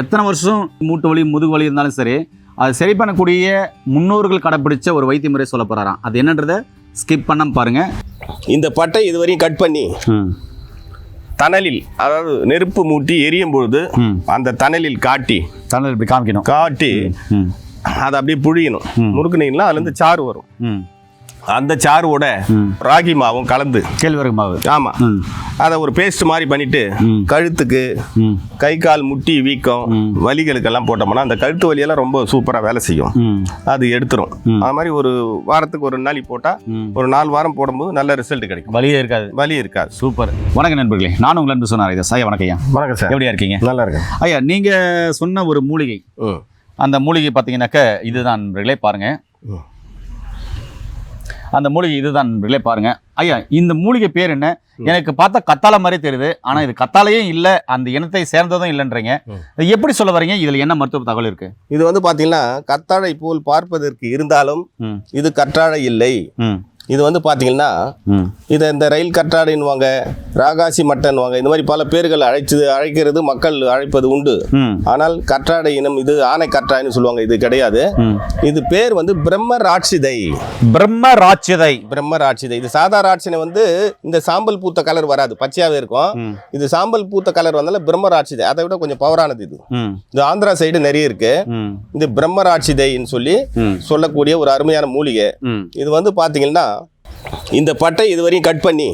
எத்தனை வருஷம் மூட்டு வலி முதுகு வலி இருந்தாலும் சரி அது சரி பண்ணக்கூடிய முன்னோர்கள் கடைப்பிடிச்ச ஒரு வைத்திய முறை சொல்ல போறாராம். அது என்னன்றதை ஸ்கிப் பண்ண பாருங்க. இந்த பட்டை இதுவரையும் கட் பண்ணி தணலில் அதாவது நெருப்பு மூட்டி எரியும் பொழுது. அந்த தணலில் காட்டி தமிழ் இப்படி காமிக்கணும். காட்டி அதை அப்படியே புழியணும். முறுக்குனீங்கன்னா அதுலேருந்து சாறு வரும். அந்த சாறுவோட. ராகி மாவும் கலந்து. கேழ்வரகு மாவு. ஆமாம் அதை ஒரு பேஸ்ட் மாதிரி பண்ணிட்டு. கழுத்துக்கு கை கால் முட்டி வீக்கம் வலிகளுக்கெல்லாம் போட்டோம்னா அந்த கழுத்து வலியெல்லாம் ரொம்ப சூப்பராக வேலை செய்யும். அது எடுத்துரும். அது மாதிரி ஒரு வாரத்துக்கு ஒரு நாளைக்கு போட்டால். ஒரு நாலு வாரம் போடும்போது நல்ல ரிசல்ட் கிடைக்கும். வலியே இருக்காது. வலி இருக்காது. சூப்பர் வணக்கம் நண்பர்களே. நானும் உங்களை அன்பு சொன்னார் இதை சாய வணக்கம் ஐயா. வணக்கம் சார். எப்படியா இருக்கீங்க? நல்லா இருக்கேன். ஐயா நீங்க சொன்ன ஒரு மூலிகை. அந்த மூலிகை பார்த்தீங்கன்னாக்க இதுதான் நண்பர்களே பாருங்க. ம். அந்த மூலிகை இதுதான் நண்பர்களே பாருங்க. ஐயா இந்த மூலிகை பேர் என்ன? எனக்கு பார்த்தா கத்தாழை மாதிரி தெரியுது. ஆனா இது கத்தாழையே இல்ல அந்த இனத்தை சேர்ந்ததும் இல்லைன்றீங்க. எப்படி சொல்ல வரீங்க? இதுல என்ன மருத்துவ தகவல் இருக்கு? இது வந்து பார்த்தீங்கன்னா கத்தாழை போல் பார்ப்பதற்கு இருந்தாலும் இது கற்றாழை இல்லை. இது வந்து பார்த்தீங்கன்னா இதை இந்த ரயில் கற்றாழைன்னுவாங்க ராகாசி மட்டன்வாங்க இந்த மாதிரி பல பேர்கள் அழைச்சு அழைக்கிறது மக்கள் அழைப்பது உண்டு. ஆனால் கற்றாழை இனம் இது ஆனை கற்றாழைன்னு சொல்லுவாங்க இது கிடையாது. இது பேர் வந்து பிரம்ம ராட்சிதை பிரம்ம ராட்சிதை பிரம்ம ராட்சிதை இது சாதா ராட்சினை வந்து இந்த சாம்பல் பூத்த கலர் வராது பச்சையாவே இருக்கும். இது சாம்பல் பூத்த கலர் வந்தால பிரம்ம ராட்சிதை அதை விட கொஞ்சம் பவரானது இது. இது ஆந்திரா சைடு நிறைய இருக்கு. இது பிரம்ம ராட்சிதைன்னு சொல்லி சொல்லக்கூடிய ஒரு அருமையான மூலிகை. இது வந்து பார்த்தீங்கன்னா இந்த பட்டை இதுவரையும் கட் பண்ணி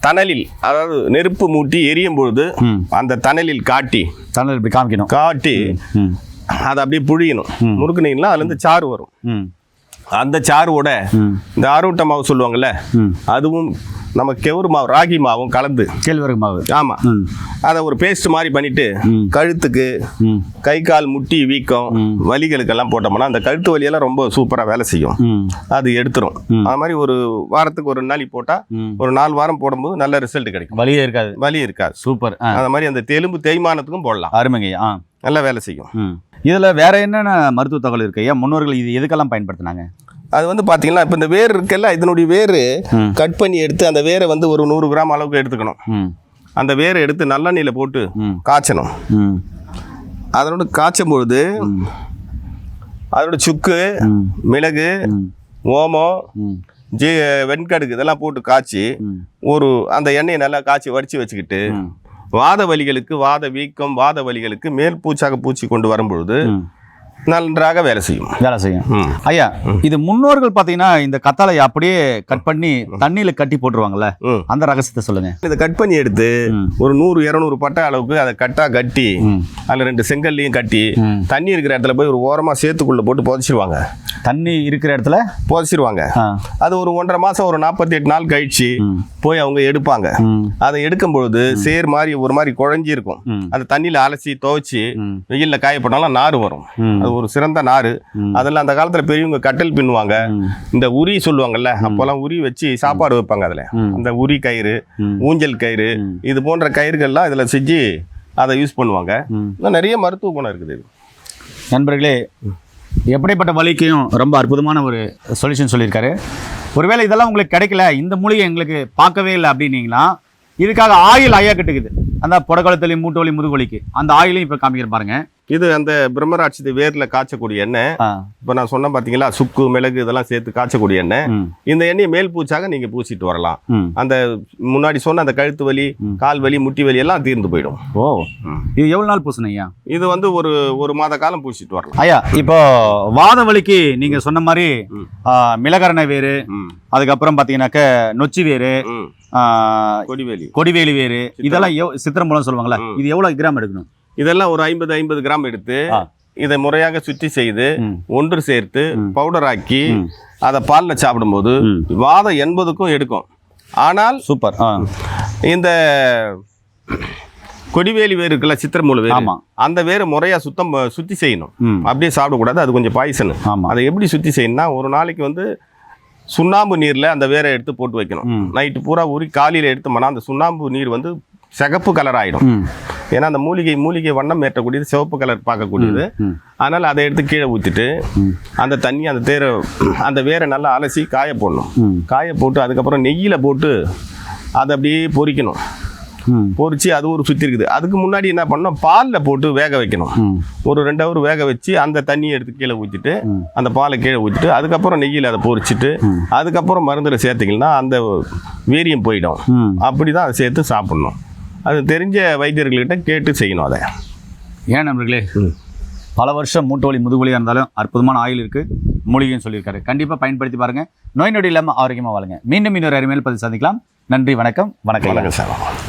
தணலில் அதாவது நெருப்பு மூட்டி எரியும் பொழுது அந்த தணலில் காட்டி தமிழ் இப்படி காமிக்கணும். காட்டி அதை அப்படியே புழியணும். முறுக்குனீங்கன்னா அதுலேருந்து சாறு வரும். அந்த ம். இந்த ஆரோட்ட மாவு சொல்லுவாங்கல்ல அதுவும் நம்ம கெவுரு மாவு ராகி மாவும் கலந்து. கேழ்வரகு மாவு. ஆமாம் அதை ஒரு பேஸ்ட் மாதிரி பண்ணிட்டு ம். கழுத்துக்கு கை கால் முட்டி வீக்கம் வலிகளுக்கெல்லாம் போட்டோம்னா அந்த கழுத்து வலியெல்லாம் ரொம்ப சூப்பராக வேலை செய்யும். அது எடுத்துரும். அது மாதிரி ஒரு வாரத்துக்கு ஒரு நாளைக்கு போட்டால் ஒரு நாலு வாரம் போடும்போது நல்ல ரிசல்ட் கிடைக்கும். வலியே இருக்காது. வலி இருக்காது. சூப்பர் அந்த மாதிரி அந்த தெலும்பு தேய்மானத்துக்கும் போடலாம். அருமைங்க. ஆ. நல்ல வேலை செய்யும். இதில் வேற என்னென்ன மருத்துவ தகவல் இருக்கு ஐயா? முன்னோர்கள் இது எதுக்கெல்லாம் பயன்படுத்தினாங்க? அது வந்து பார்த்தீங்கன்னா இப்போ இந்த வேர் இருக்குல்ல இதனுடைய வேர். கட் பண்ணி எடுத்து அந்த வேரை வந்து ஒரு நூறு கிராம் அளவுக்கு எடுத்துக்கணும். அந்த வேரை எடுத்து நல்லெண்ணெயில் போட்டு காய்ச்சணும். அதனோட காய்ச்சும் பொழுது அதோட சுக்கு மிளகு ஓமம் ஜீ வெண்கடுகு இதெல்லாம் போட்டு காய்ச்சி ஒரு அந்த எண்ணெயை நல்லா காய்ச்சி வடித்து வச்சுக்கிட்டு. வாத வலிகளுக்கு வாத வீக்கம் வாத வலிகளுக்கு மேல் பூச்சாக பூச்சி கொண்டு வரும்பொழுது. நன்றாக வேலை செய்யும். வேலை செய்யும். ஐயா இது முன்னோர்கள் பார்த்தீங்கன்னா இந்த கத்தாழை அப்படியே கட் பண்ணி தண்ணியில கட்டி போட்டுருவாங்கல்ல. அந்த ரகசியத்தை சொல்லுங்க. இதை கட் பண்ணி எடுத்து. ஒரு நூறு இரநூறு பட்டை அளவுக்கு அதை கட்டா கட்டி அதில் ரெண்டு செங்கல்லையும் கட்டி. தண்ணி இருக்கிற இடத்துல போய் ஒரு ஓரமாக சேத்துக்குள்ளே போட்டு புதைச்சிருவாங்க. தண்ணி இருக்கிற இடத்துல புதைச்சிருவாங்க அது ஒரு ஒன்றரை மாதம் ஒரு நாற்பத்தி எட்டு நாள் கழிச்சு. போய் அவங்க எடுப்பாங்க அதை எடுக்கும் பொழுது சேர் மாதிரி ஒரு மாதிரி குழஞ்சி இருக்கும். அதை தண்ணியில் அலசி துவைச்சி. வெயிலில் காய போட்டாலும் நார் வரும். அது ஒரு சிறந்த நார் ம். அதெல்லாம் அந்த காலத்தில் பெரியவங்க கட்டல் பின்னுவாங்க. இந்த உரி சொல்லுவாங்கல்ல அப்போல்லாம் உரி வச்சு சாப்பாடு வைப்பாங்க அதில். அந்த உரி கயிறு. ஊஞ்சல் கயிறு. இது போன்ற கயிறுகள்லாம் இதில் செஞ்சு அதை யூஸ் பண்ணுவாங்க நிறைய மருத்துவ குணம் இருக்குது நண்பர்களே எப்படிப்பட்ட வலிக்கையும் ரொம்ப அற்புதமான ஒரு சொல்யூஷன் சொல்லியிருக்காரு. ஒருவேளை இதெல்லாம் உங்களுக்கு கிடைக்கல இந்த மூலிகை எங்களுக்கு பார்க்கவே இல்லை அப்படின்னீங்கன்னா இதுக்காக ஆயில் ஐயா கட்டுக்குது அந்த புடக்கொலத்தலி மூட்டு வலி முதுகுவலிக்கு அந்த ஆயிலையும் இப்போ காமிக்கிற பாருங்க. இது அந்த பிரம்மராட்சி வேரில் காய்ச்சக்கூடிய எண்ணெய். இப்போ நான் சொன்னேன் பார்த்தீங்களா சுக்கு மிளகு இதெல்லாம் சேர்த்து காய்ச்சக்கூடிய எண்ணெய். இந்த எண்ணெயை மேல் பூச்சாக நீங்கள் பூசிட்டு வரலாம். அந்த முன்னாடி சொன்ன அந்த கழுத்து வலி கால் வலி முட்டி வலி எல்லாம் தீர்ந்து போயிடும். ஓ. இது எவ்வளோ நாள் பூசணும் ஐயா? இது வந்து ஒரு ஒரு மாத காலம் பூசிட்டு வரலாம். ஐயா இப்போ வாத வலிக்கு நீங்க சொன்ன மாதிரி மிளகரணை வேறு அதுக்கப்புறம் பார்த்தீங்கன்னாக்க நொச்சி வேறு கொடிவேலி. கொடிவேலி வேறு இதெல்லாம் எவ் சித்திரம்பலம் சொல்லுவாங்கல்ல இது எவ்வளோ கிராம் எடுக்கணும்? இதெல்லாம் ஒரு ஐம்பது ஐம்பது கிராம் எடுத்து. இதை முறையாக சுத்தி செய்து. ஒன்று சேர்த்து பவுடர் ஆக்கி. அதை பாலில் சாப்பிடும்போது. வாதம் எண்பதுக்கும் எடுக்கும் ஆனால் சூப்பர் இந்த கொடிவேலி வேர் இருக்குல்ல சித்திரமூல வேர். அந்த வேரை முறையாக சுத்தம் சுத்தி செய்யணும் அப்படியே சாப்பிடக்கூடாது அது கொஞ்சம் பாய்சன் அதை எப்படி சுத்தி செய்யணும்னா ஒரு நாளைக்கு வந்து சுண்ணாம்பு நீரில் அந்த வேரை எடுத்து போட்டு வைக்கணும். நைட்டு பூரா ஊறி காலையில் எடுத்தோம்னா அந்த சுண்ணாம்பு நீர் வந்து சிகப்பு கலர் ஆயிடும் ம் ஏன்னா அந்த மூலிகை மூலிகை வண்ணம் ஏற்றக்கூடியது சிவப்பு கலர் பார்க்கக்கூடியது. அதனால் அதை எடுத்து கீழே ஊற்றிட்டு. அந்த தண்ணி அந்த தேரை அந்த வேரை நல்லா அலசி காய போடணும். காய போட்டு அதுக்கப்புறம் நெய்யில் போட்டு அதை அப்படியே பொரிக்கணும் ம். பொரிச்சு அது ஒரு சுற்றி இருக்குது. அதுக்கு முன்னாடி என்ன பண்ணோம் பாலில் போட்டு வேக வைக்கணும். ஒரு ரெண்டு ஹவர் வேக வச்சு அந்த தண்ணியை எடுத்து கீழே ஊற்றிட்டு. அந்த பாலை கீழே ஊற்றிட்டு அதுக்கப்புறம் நெய்யில் அதை பொரிச்சிட்டு ம். அதுக்கப்புறம் மருந்தில் சேர்த்திங்கன்னா அந்த வீரியம் போயிடும். அப்படி தான் அதை சேர்த்து சாப்பிட்ணும். அது தெரிஞ்ச வைத்தியர்கள்கிட்ட கேட்டு செய்யணும் அதை. ஏன் நண்பர்களே. பல வருஷம் மூட்டு வலி முதுகுவலியாக இருந்தாலும் அற்புதமான ஆயில் இருக்கு. மூலிகைன்னு சொல்லியிருக்காரு. கண்டிப்பாக பயன்படுத்தி பாருங்க. நோய் நொடி இல்லாமல் ஆரோக்கியமாக வாழுங்க. மீண்டும் இன்னொரு அருமையில் பதிவு சந்திக்கலாம். நன்றி வணக்கம் வணக்கம். வணக்கம் சார்.